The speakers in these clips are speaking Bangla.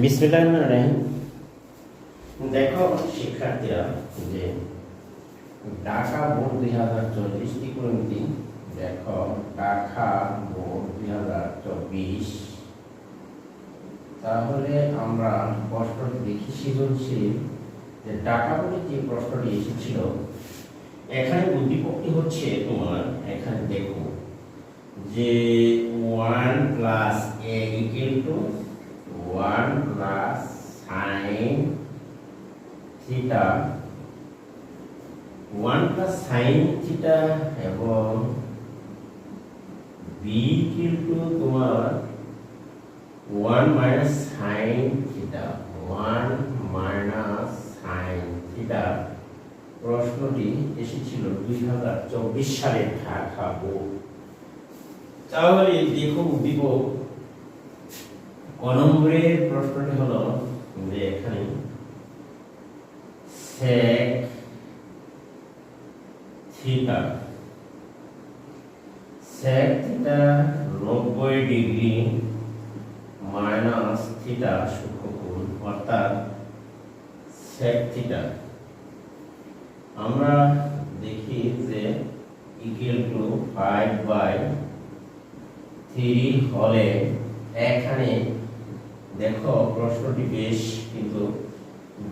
বিসমিল্লাহির রহিম। দেখো শিক্ষার্থীরা, যে ঢাকা বোর্ড দুই হাজার চল্লিশ ত্রিকোণমিতি দেখো, ঢাকা বোর্ড দুই হাজার চব্বিশ। তাহলে আমরা প্রশ্নটি দেখি সৃজনশীল, যে ঢাকা বোর্ডে যে প্রশ্নটি এসেছিল, এখানে উদ্দীপকটি হচ্ছে তোমার, এখানে দেখো, যে one plus a equal to one plus sine theta. One plus sine theta এবং বি ইকুয়াল তোমার one minus sine theta. One minus sine theta. প্রশ্নটি এসেছিল দুই হাজার চব্বিশ সালে ঢাকা বোর্ড। তাহলে দেখো ক নম্বরের প্রশ্নটি হলো যে এখানে sec থিটা sec থিটা নব্বই ডিগ্রি মাইনাস থিটা সূক্ষ্মকোণ, অর্থাৎ sec থিটা আমরা দেখি যে equal to five by three হলে এখানে দেখো, প্রশ্নটি বেশ, কিন্তু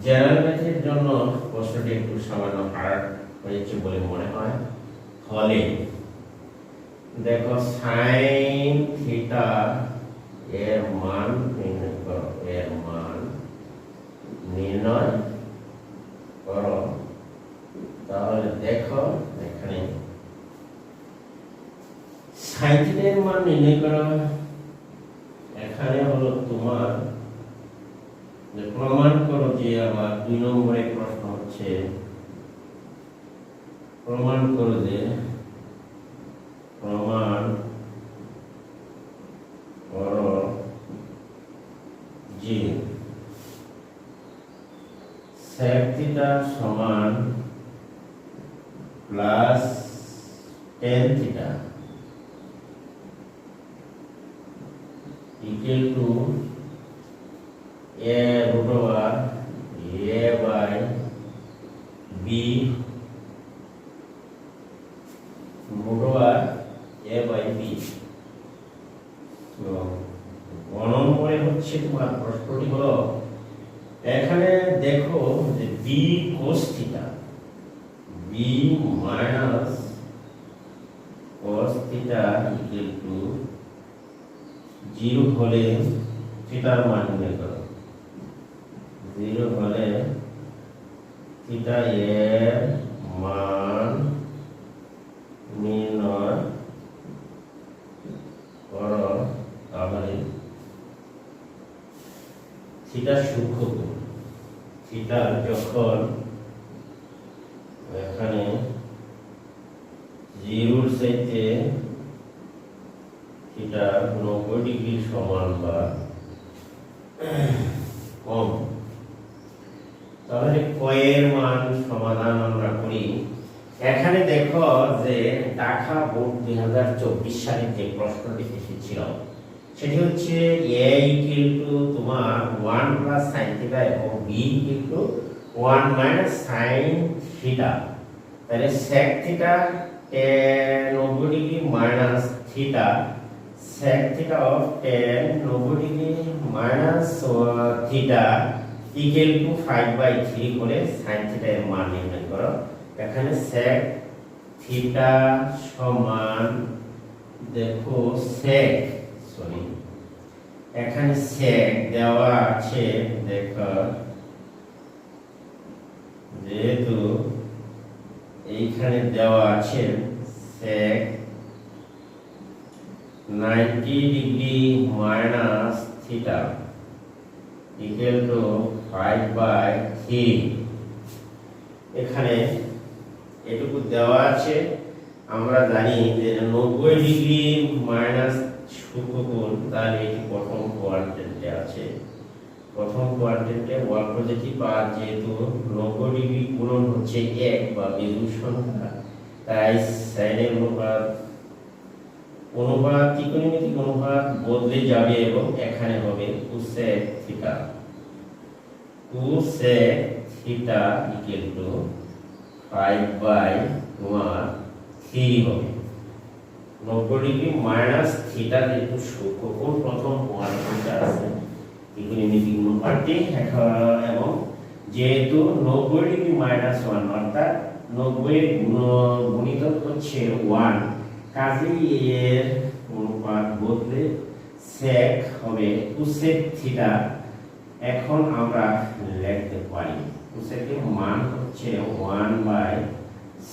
জেনারেল ম্যাথের জন্য প্রশ্নটি একটু সামান্য হার্ড হয়েছে বলে মনে হয়। হলে দেখো সাইন থিটা এর মান নির্ণয় করো, এর মান নির্ণয় করো। তাহলে দেখো, এখানে সাইন থিটার মান নির্ণয় করো এখানে হলো তোমার যে প্রমাণ করো যে আবার দুই নম্বরে প্রশ্ন হচ্ছে, প্রমাণ করো যে প্রমাণ করো যে থিটা সমান plus tan theta equal to a root over a by b root over a by b তো গণন করে হচ্ছে তোমার প্রশ্নটি হলো এখানে দেখো যে b cos theta b minus cos theta equal to zero হলে থিটার মান নির্ণয় করো। জিরো হলে থিটা এর মান নির্ণয় করো তাহলে থিটা সূক্ষ্ম থিটা যখন এখানে জিরোর চাইতে থিটা ডিগ্রি সমান বা কম, তাহলে কয়ের মান সমাধান আমরা করি। এখানে দেখো যে ঢাকা বোর্ড দুই হাজার চব্বিশ সালে যে প্রশ্নটি এসেছিল, সেটি হচ্ছে এ ইকুয়াল টু তোমার ওয়ান প্লাস সাইন থিটা এবং b equal to one minus sine theta তাহলে সেক থিটা নব্বই degree minus theta sec theta of tan 90 degree minus uh, theta equal to 5 by 3 করে sin theta এর মান নির্ণয় করো এখানে sec theta সমান দেখো sec সরি এখানে sec দেওয়া আছে দেখো যেহেতু এইখানে দেওয়া আছে sec 90 degree minus theta equal to 5 by 3 এখানে এটুকু দেওয়া আছে। আমরা জানি যে 90 ডিগ্রি মাইনাস সূক্ষ্মকোণ, তাহলে এটি প্রথম কোয়াড্রেন্টে আছে। প্রথম কোয়াড্রেন্টে ওয়াল পজিটিভ আর যেহেতু 90 ডিগ্রি গুণন হচ্ছে 1 বা বিজুর সংখ্যা, তাই সাইনের অনুপাত অনুপাত ত্রিকোণমিতিক অনুপাত বদলে যাবে এবং এখানে হবে cosec theta. Cosec theta equal to 5 by তোমার 3 হবে। 90 ডিগ্রি মাইনাস থিটা যেহেতু কোন প্রথম কোয়াড্রেন্টটা আছে ত্রিকোণমিতিক অনুপাতটি এবং যেহেতু 90 ডিগ্রি মাইনাস 1 অর্থাৎ 90 এর গুণ- গুণিতক হচ্ছে 1 কাজেই এর অনুপাত বদলে sec হবে কোসেক থিটা এখন আমরা লিখতে পারি। কোসেকের মান হচ্ছে 1 বাই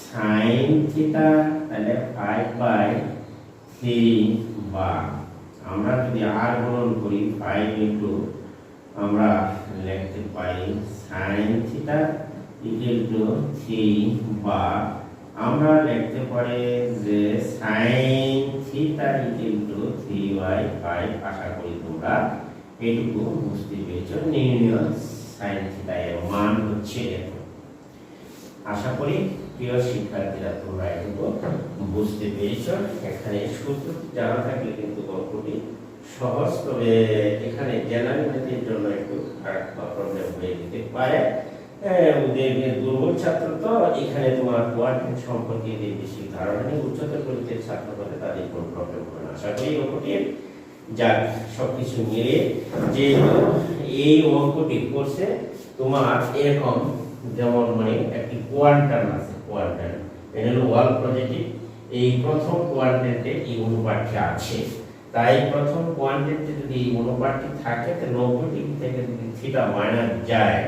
sin থিটা তাহলে 5 বাই 3 বা আমরা যদি r গুণন করি 5 ইনটু আমরা লিখতে পারি sin থিটা ইকুয়াল টু 3 বা আমরা লিখতে পারি যে sin থিটা ইকুয়াল 3 বাই 5 আশা করি তোমরা এইটুকু বুঝতে পেরেছ। নির্ণয় sin থিটা এর মান হচ্ছে এত আশা করি প্রিয় শিক্ষার্থীরা তোমরা এটুকু বুঝতে পেরেছ। এখানে সূত্র জানা থাকলে কিন্তু গল্পটি সহজ, তবে এখানে জেনারেলিটির জন্য একটু খারাপ প্রবলেম হয়ে যেতে পারে। দুর্বল ছাত্র তো, এখানে তোমার কোয়ান্টিটি সম্পর্কে বেশি ধারণা নেই, উচ্চতর পরিচয়ের ছাত্র তাদের কোনো প্রবলেম হবে না। আশা করি অঙ্কটি যাক, সবকিছু মিলে যে এই অঙ্কটি করছে, তোমার এরকম যেমন মানে একটি কোয়ান্টাম আছে, কোয়ান্টাম। এটা হলো ওয়াল পজিটিভ। এই প্রথম কোয়ান্টেন্টে এই অনুপাতটি আছে। তাই প্রথম কোয়ান্টেন্টে যদি এই অনুপাতটি থাকে তো নব্বই ডিগ্রি থেকে যদি থিটা মাইনাস যায়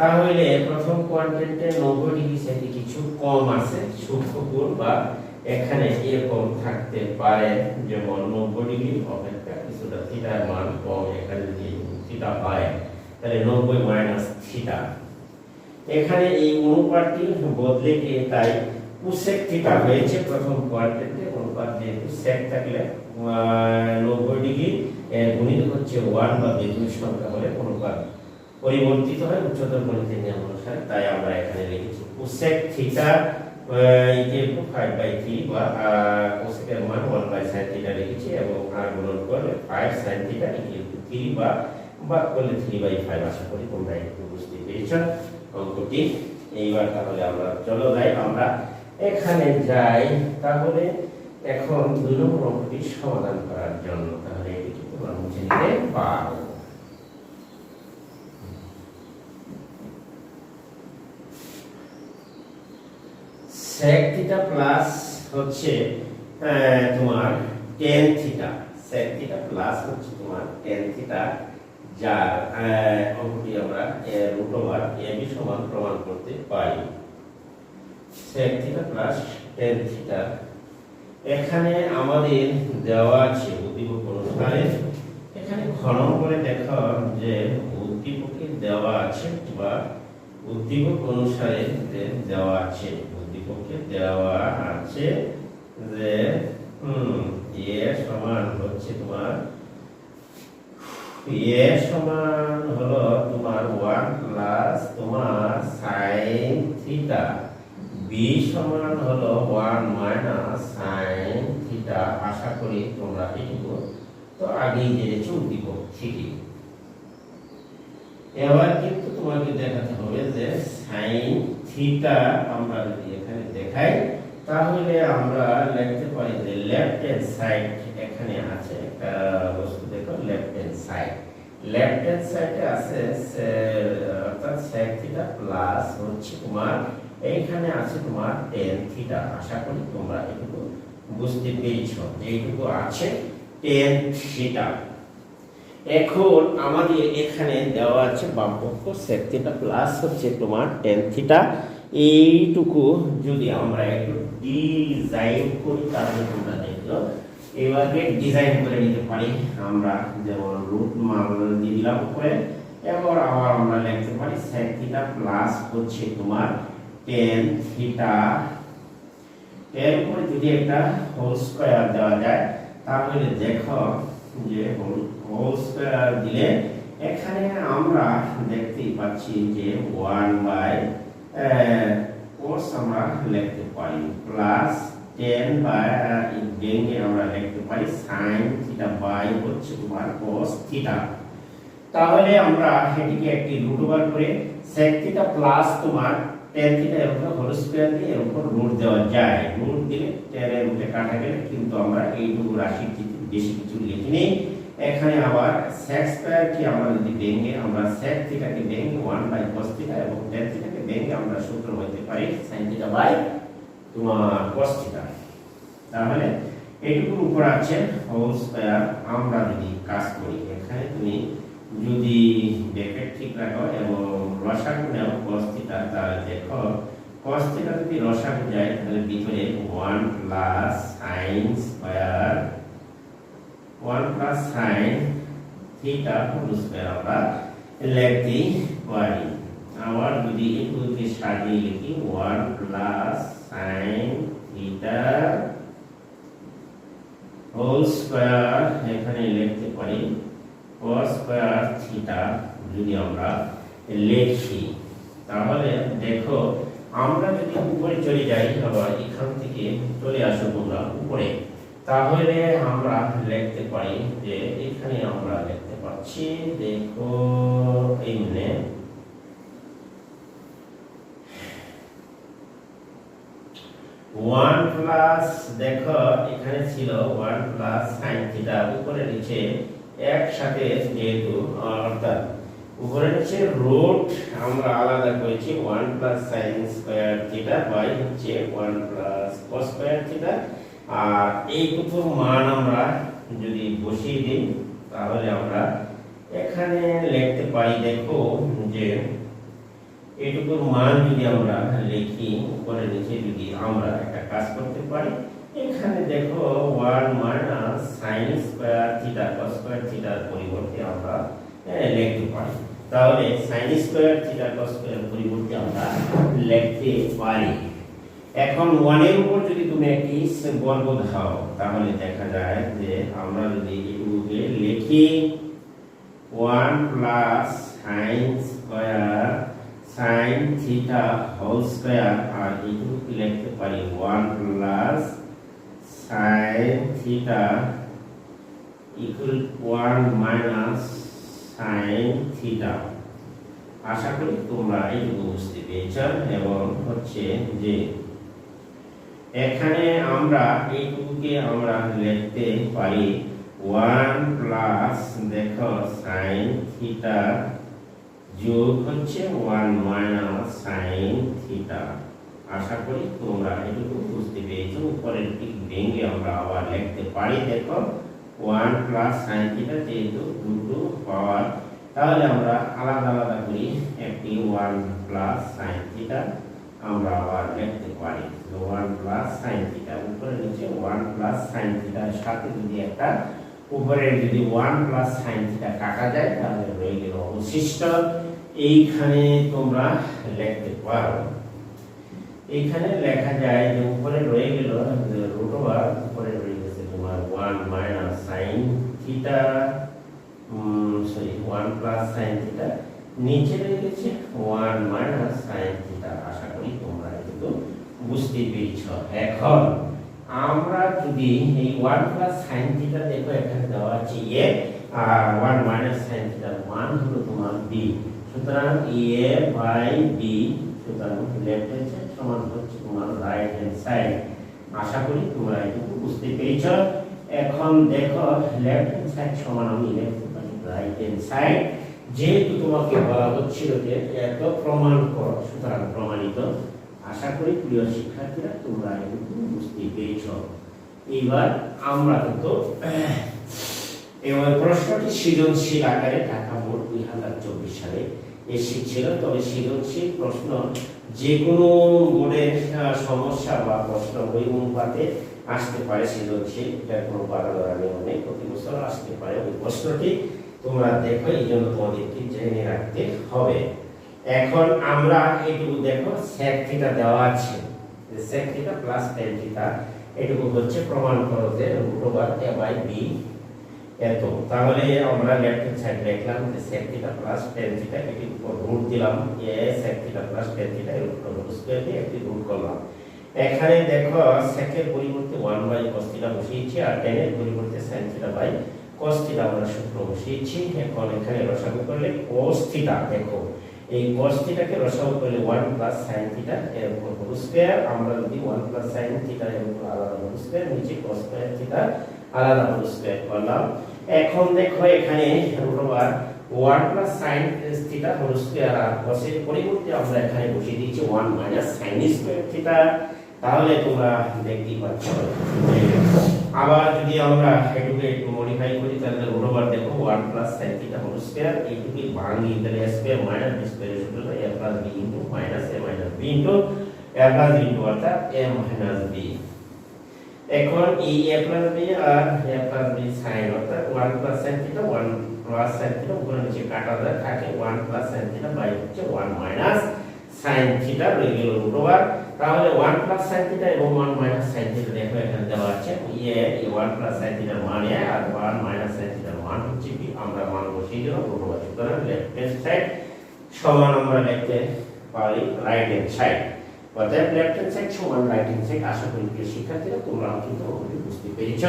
তাহলে প্রথম কোয়ান্টেন্টে নব্বই ডিগ্রি থেকে কিছু কম আছে সূক্ষ্ম কোণ বা এখানে এরকম থাকতে পারে, যেমন নব্বই ডিগ্রি, অপেক্ষা কিছুটা থিটার মান কম, এখানে যদি থিটা হয় তাহলে নব্বই মাইনাস থিটা এখানে এই অনুপাতটি বদলে গিয়ে তাই কুসেক থিটা হয়েছে প্রথম কোয়াড্রেন্টে অনুপাত যেহেতু সেক থাকলে নব্বই ডিগ্রি, এর গুণিত হচ্ছে ওয়ান বা বেদুর সংখ্যা হলে অনুপাত। পরিবর্তিত হয় উচ্চতর গণিতের নিয়ম অনুসারে তাই আমরা এখানে লিখেছি cosec theta equal five by three বা কোসেকের মান ওয়ান বাই সাইন থিটা লিখেছি এবং আর গুণন করলে five sine theta equal to three বা বা করলে থ্রি বাই ফাইভ আশা করি তোমরা একটু বুঝতে পেরেছ অঙ্কটি। এইবার তাহলে আমরা চলো যাই, আমরা এখানে যাই। তাহলে এখন দুই নম্বর অঙ্কটি সমাধান করার জন্য তাহলে এটি তোমরা মুছে নিতে পারো। Sec থিটা প্লাস হচ্ছে তোমার tan theta sec theta plus হচ্ছে তোমার tan থিটা যার অঙ্কটি আমরা রুট ওভার এবি সমান প্রমাণ করতে পারি। sec theta plus tan theta এখানে আমাদের দেওয়া আছে উদ্দীপক অনুসারে, এখানে ঘন করে দেখো যে উদ্দীপকে দেওয়া আছে বা উদ্দীপক অনুসারে দেওয়া আছে। দেওয়া আছে যে এ সমান হচ্ছে তোমার, এ সমান তোমার ওয়ান প্লাস তোমার সাইন থিটা বি সমান ওয়ান মাইনাস সাইন থিটা আশা করি তোমরা এটুকু তো আগেই জেনেছো, উদ্দীপক ঠিকই এবার কিন্তু তোমাকে দেখাতে হবে যে সাইন থিটা আমরা যদি দেখাই তাহলে আমরা লিখতে পারি যে লেফট হ্যান্ড সাইড এখানে আছে একটা বস্তু, দেখো left hand side left hand সাইডে আছে অর্থাৎ sec থিটা প্লাস হচ্ছে তোমার, এইখানে আছে তোমার tan থিটা আশা করি তোমরা এটুকু বুঝতে পেরেছ এইটুকু আছে tan থিটা এখন আমাদের এখানে দেওয়া আছে বামপক্ষ sec থিটা প্লাস হচ্ছে তোমার tan থিটা এইটুকু যদি আমরা একটু ডিজাইন করি, তাহলে তোমরা দেখল এবারে ডিজাইন করে নিতে পারি। আমরা যেমন রুট মান দিয়ে দিলাম উপরে এবার আবার আমরা লিখতে পারি sec থিটা প্লাস হচ্ছে তোমার tan থিটা এর যদি একটা হোল স্কয়ার দেওয়া যায়, তাহলে দেখো যে হোল স্কয়ার দিলে এখানে আমরা দেখতেই পাচ্ছি যে ওয়ান বাই কোর্স আমরা লিখতে পারি। প্লাস টেন বাই ভেঙে আমরা লিখতে পারি সাইন থিটা বাই হচ্ছে তোমার cos থিটা তাহলে আমরা এটিকে একটি রুট ওভার করে sec থিটা প্লাস তোমার tan থিটা এর উপর হোল স্কয়ার দিয়ে এর উপর রুট দেওয়া যায়। রুট দিলে tan এর রুটে কাটা গেলে কিন্তু আমরা এইটুকু রাশি বেশি কিছু লিখিনি এখানে আবার sec স্কয়ার কি আমরা যদি ভেঙে আমরা sec থিটাকে ভেঙে 1 বাই cos থিটা এবং tan থিটাকে ভেঙে আমরা সূত্র হইতে পারি sin থিটা বাই তোমার cos থিটা তাহলে এইটুকুর উপর আছে হোল স্কয়ার আমরা যদি কাজ করি, এখানে তুমি যদি ব্র্যাকেট ঠিক রাখো এবং রসাগু নেও cos থিটা তাহলে দেখো cos থিটা যদি রসাগু যায়, তাহলে ভিতরে 1 plus sin square 1 plus sin theta whole square আমরা লিখতে পারি। আবার যদি এগুলোকে সাজিয়ে লিখি 1 plus sin theta whole square এখানে লিখতে পারি cos স্কয়ার থিটা যদি আমরা লিখি। তাহলে দেখো, আমরা যদি উপরে চলে যাই আবার এখান থেকে চলে আসো তোমরা উপরে। তাহলে আমরা লিখতে পারি যে এখানে আমরা লিখতে পাচ্ছি দেখো, এই ওয়ান প্লাস দেখো, এখানে ছিল ওয়ান প্লাস সাইন থিটা, উপরে নিচে একসাথে যেহেতু, অর্থাৎ উপরে নিচে রুট আমরা আলাদা করেছি, one plus sine square theta by হচ্ছে one plus cos square theta. আর এইটুকু মান আমরা যদি বসিয়ে দিই, তাহলে আমরা এখানে লিখতে পারি, দেখো, যে এটুকুর মান যদি আমরা লিখি, উপরে নিচে যদি আমরা একটা কাজ করতে পারি, এখানে দেখো one minus sine square theta cos square থিটার পরিবর্তে আমরা লিখতে পারি। তাহলে sine square theta cos square পরিবর্তে আমরা লিখতে পারি। এখন ওয়ানের উপর যদি তুমি একটি বর্গ দাও তাহলে দেখা যায় যে আমরা যদি এটুকুকে লিখি, one plus sine square sine theta whole square আর এইটুকু লিখতে পারি one plus sine theta equal one minus sine theta আশা করি তোমরা এইটুকু বুঝতে পেরেছ এবং হচ্ছে যে এখানে আমরা এইটুকুকে আমরা লিখতে পারি। ওয়ান প্লাস দেখো সাইন থিটা যোগ হচ্ছে ওয়ান মাইনাস সাইন থিটা। আশা করি তোমরা এটুকু বুঝতে পেরেছ। উপরের দিক ভেঙে আমরা আবার লিখতে পারি, দেখো, ওয়ান প্লাস সাইন থিটা যেহেতু দুটো পাওয়ার তাহলে আমরা আলাদা আলাদা করি একটি ওয়ান প্লাস সাইন থিটা আমরা আবার লিখতে পারি। ওয়ান প্লাস সাইন থিটা, উপরে নিচে ওয়ান প্লাস সাইন থিটার সাথে যদি একটা, উপরে যদি ওয়ান প্লাস সাইন থিটা কাটা যায়, তাহলে রয়ে গেল অবশিষ্ট। এইখানে তোমরা লিখতে পারো। এইখানে লেখা যায় যে উপরে রয়ে গেল রুট ওভার উপরে রয়ে গেছে তোমার one minus sine theta sorry one plus sine theta নিচে রয়ে গেছে ওয়ান মাইনাস সাইন থিটা আশা করি তোমরা কিন্তু বুঝতে পেরেছ। এখন আমরা যদি এই ওয়ান প্লাস সাইন থিটা দেখো, এখানে দেওয়া আছে এ আর ওয়ান মাইনাস সাইন থিটার মান হলো তোমার বি সুতরাং এ বাই বি সুতরাং লেফট হ্যান্ড সাইড সমান হচ্ছে তোমার রাইট হ্যান্ড সাইড আশা করি তোমরা এটুকু বুঝতে পেরেছ। এখন দেখো লেফট হ্যান্ড সাইড সমান আমি লিখতে পারি রাইট হ্যান্ড সাইড যেহেতু তোমাকে বলা হচ্ছিল যে এত প্রমাণ করো, সুতরাং প্রমাণিত। আশা করি প্রিয় শিক্ষার্থীরা তোমরা এটুকু বুঝতে পেরেছ। এইবার আমরা কিন্তু এবং প্রশ্নটি সৃজনশীল আকারে ঢাকা বোর্ড দুই হাজার চব্বিশ সালে এসেছিল। তবে সৃজনশীল প্রশ্ন যে কোনো বোর্ডের সমস্যা বা প্রশ্ন বই অনুপাতে আসতে পারে সৃজনশীল। এটা কোনো বাধা ধরা নিয়ম প্রতি বছর আসতে পারে ওই প্রশ্নটি তোমরা দেখো, এই জন্য তোমাদেরকে জেনে রাখতে হবে। এখন আমরা এইটুকু দেখো থিটা দেওয়া আছে। থিটা প্লাস tan থিটা এটুকু হচ্ছে প্রমাণ করো root over a by b এত। তাহলে আমরা লেফট হ্যান্ড সাইড লিখলাম যে sec theta plus tan theta এটির উপর রুট দিলাম। a sec theta plus tan theta এর উপর রুট স্কয়ার দিয়ে একটি রুট করলাম। এখানে দেখো সেকের পরিবর্তে ওয়ান বাই কস থিটা বসিয়েছি আর টেনের পরিবর্তে sine theta by cos theta আমরা সূত্র বসিয়েছি। এখন এখানে রসাগু করলে কস থিটা দেখো। এই cos থিটাকে রসাগু করলে 1 প্লাস sin থিটা এর উপর হোল স্কয়ার আমরা যদি 1 প্লাস sin থিটা এর উপর আলাদা হোল স্কয়ার নিচে cos স্কয়ার থিটা আলাদা হোল স্কয়ার করলাম। এখন দেখো এখানে root over 1 plus sin theta whole square আর cos এর পরিবর্তে আমরা এখানে বসিয়ে দিয়েছি 1 মাইনাস থিটা তাহলে তোমরা দেখতেই পাচ্ছ। আবার যদি আমরা এটুকে একটু মডিফাই করি, তাহলে রুট দেখো 1 প্লাস থিটা হোল স্কয়ার এইটুকে ভাঙি তাহলে a square minus b square সূত্র a plus b minus a minus b a plus b অর্থাৎ a মাইনাস এখন এই a প্লাস b আর a প্লাস b sin অর্থাৎ 1 plus sin theta 1 plus sin theta উপরে নিচে কাটা যায় থাকে 1 প্লাস sin থিটা বাই হচ্ছে 1 মাইনাস sin থিটা রয়ে রুট ওভার তাহলে 1 প্লাস sin থিটা এবং 1 মাইনাস sin থিটা দেখো এখানে দেওয়া আছে। ইয়ে এই 1 প্লাস sin থিটার মান এ আর 1 মাইনাস sin থিটার মান হচ্ছে কি? আমরা মান বসিয়ে দিলাম রুট ওভার সুতরাং লেফট হ্যান্ড সাইড সমান আমরা লিখতে পারি রাইট হ্যান্ড সাইড অতএব লেফট হ্যান্ড সাইড সমান রাইট হ্যান্ড সাইড আশা করি প্রিয় শিক্ষার্থীরা তোমরা কিন্তু বুঝতে পেরেছ।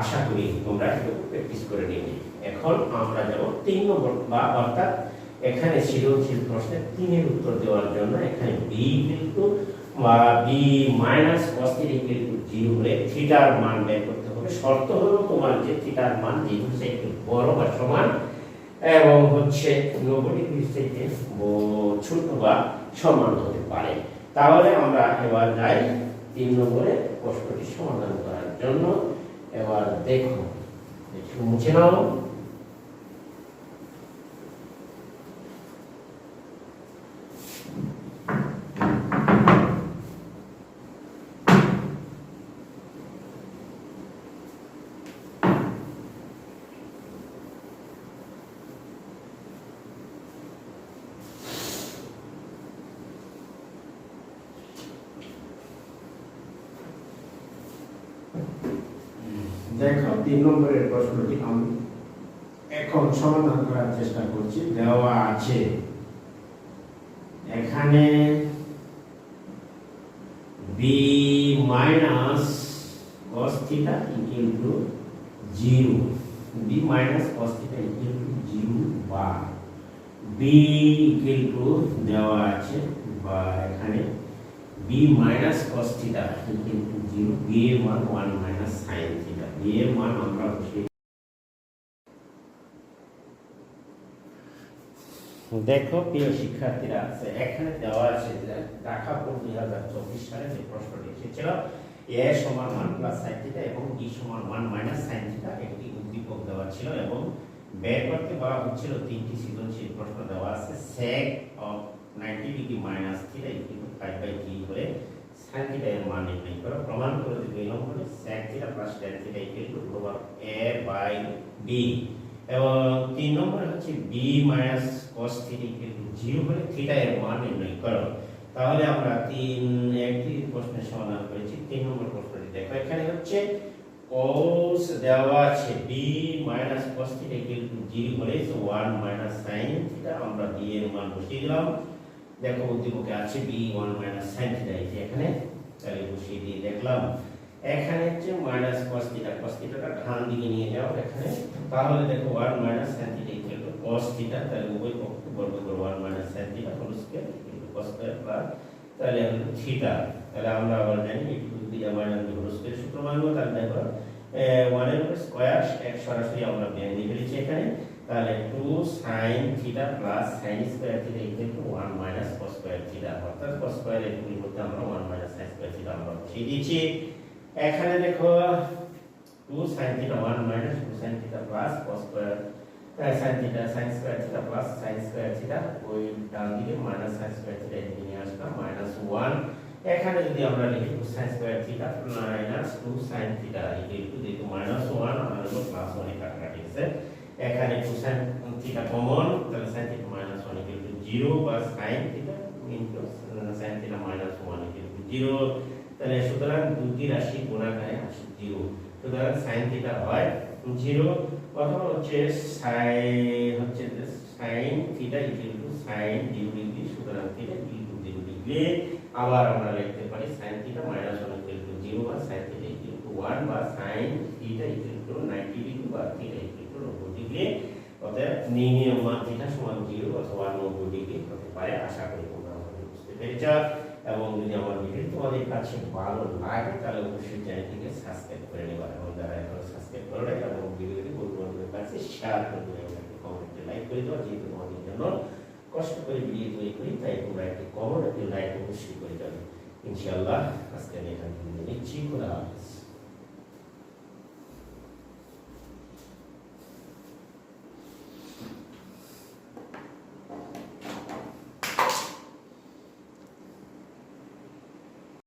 আশা করি তোমরা একটু প্র্যাকটিস করে নিবে এখন আমরা যাব তিন নম্বর বা অর্থাৎ এখানে সৃজনশীল প্রশ্নের তিনের উত্তর দেওয়ার জন্য এখানে বি কিন্তু বা b minus cos to zero হলে থিটার মান বের করতে হবে। শর্ত হলো তোমার যে থিটার মান জিরো একটু বড় বা সমান, এবং হচ্ছে নব্বই ডিগ্রি থেকে ছোট বা সমান হতে পারে। তাহলে আমরা এবার যাই তিন নম্বরে প্রশ্নটি সমাধান করার জন্য। এবার দেখো, একটু মুছে নাও। দেখো, তিন নম্বরের প্রশ্নটি আমি এখন সমাধান করার চেষ্টা করছি। দেওয়া আছে। এখানে b minus theta equal to zero b minus theta equal to zero বা বি ইকুয়াল টু দেওয়া আছে বা এখানে b minus theta equal to zero b এর মান ওয়ান মাইনাস সাইন থিটা এর মান আমরা দেখো প্রিয় শিক্ষার্থীরা এখানে দেওয়া আছে যে ঢাকা বোর্ড দুই হাজার চব্বিশ সালে যে প্রশ্নটি এসেছিল, এ সমান ওয়ান প্লাস সাইন থিটা এবং বি সমান ওয়ান মাইনাস সাইন থিটা একটি উদ্দীপক দেওয়া ছিল এবং বের করতে বলা হচ্ছিল তিনটি সৃজনশীল প্রশ্ন দেওয়া আছে, sec of 90 degree minus theta equal 5 by 3 হলে sin থিটা এর মান নির্ণয় করো প্রমাণ করে যে দুই নম্বরে sec plus tan over a b. এবং তিন নম্বরে হচ্ছে b cos টু 0 হলে থিটা এর মান নির্ণয় করো তাহলে আমরা তিন একটি প্রশ্নের সমাধান করেছি। তিন নম্বর প্রশ্নটি দেখো। এখানে হচ্ছে cos দেওয়া আছে b cos টু 0 হলে 1 মাইনাস sin থিটা আমরা b এর মান বসিয়ে দিলাম। দেখো উদ্দীপকে আছে b 1 মাইনাস যে এখানে, তাহলে বসিয়ে দিয়ে দেখলাম। এখানে হচ্ছে মাইনাস cos থিটা cos থিটাটা ডান দিকে নিয়ে যাও এখানে। তাহলে দেখো 1 মাইনাস sin থিটা ইকুয়াল তাহলে উভয় পক্ষ বর্গ করে 1 minus sin theta whole square equal তাহলে হলো থিটা তাহলে আমরা আবার জানি টু দিয়ে মাইনাস বি হোল স্কয়ার সূত্র মানবো, তাহলে দেখো ওয়ানের উপর স্কয়ার এক সরাসরি আমরা বেরিয়ে ফেলেছি এখানে। তাহলে two sine theta plus sine square theta equal to one minus cos square theta অর্থাৎ কস স্কয়ার এর পরিবর্তে আমরা one minus sine square theta আমরা বসিয়ে দিয়েছি এখানে দেখো two sine theta one minus two sine theta plus cos square sine theta sine square theta plus sine square theta ওই ডান দিকে মাইনাস সাইন স্কয়ার থিটা এদিকে নিয়ে আসলাম মাইনাস ওয়ান এখানে যদি আমরা লিখি two sine square theta minus two sine theta equal to যেহেতু মাইনাস ওয়ান হলো প্লাস ওয়ানে কাটাকাটি আছে। এখানে টু সাইন থিটা কমন তাহলে sine theta minus one equal to zero বা sine theta into sine theta minus one equal to zero তাহলে সুতরাং দুটি রাশি গুণাকারে আসে জিরো সুতরাং সাইন থিটা হয় জিরো অথবা হচ্ছে সাই হচ্ছে sine theta equal to sine zero degree সুতরাং থিটা ইকুয়াল জিরো ডিগ্রি আবার আমরা লিখতে পারি sine theta minus one equal to zero বা sine theta equal to one বা sine theta equal to ninety degree বা থিটা ইকুয়াল ডিগ্রি অতএব নির্ণীয় মান থিটা সমান জিরো অথবা নব্বই ডিগ্রি হতে পারে, আশা করি তোমরা আমাকে বুঝতে পেরেছ। এবং যদি আমার ভিডিও তোমাদের কাছে ভালো লাগে, তাহলে অবশ্যই চ্যানেলটিকে সাবস্ক্রাইব করে নেবা এবং যারা এখনও সাবস্ক্রাইব করে নাই এবং ভিডিওটি বন্ধু বান্ধবের কাছে শেয়ার করে দেবে এবং একটি কমেন্টে লাইক করে দেওয়া যেহেতু তোমাদের জন্য কষ্ট করে ভিডিও তৈরি করি, তাই তোমরা একটি কমেন্ট একটি লাইক অবশ্যই করে যাবে। ইনশাআল্লাহ আজকে আমি এখান থেকে নিচ্ছি খোলা হাফেজ।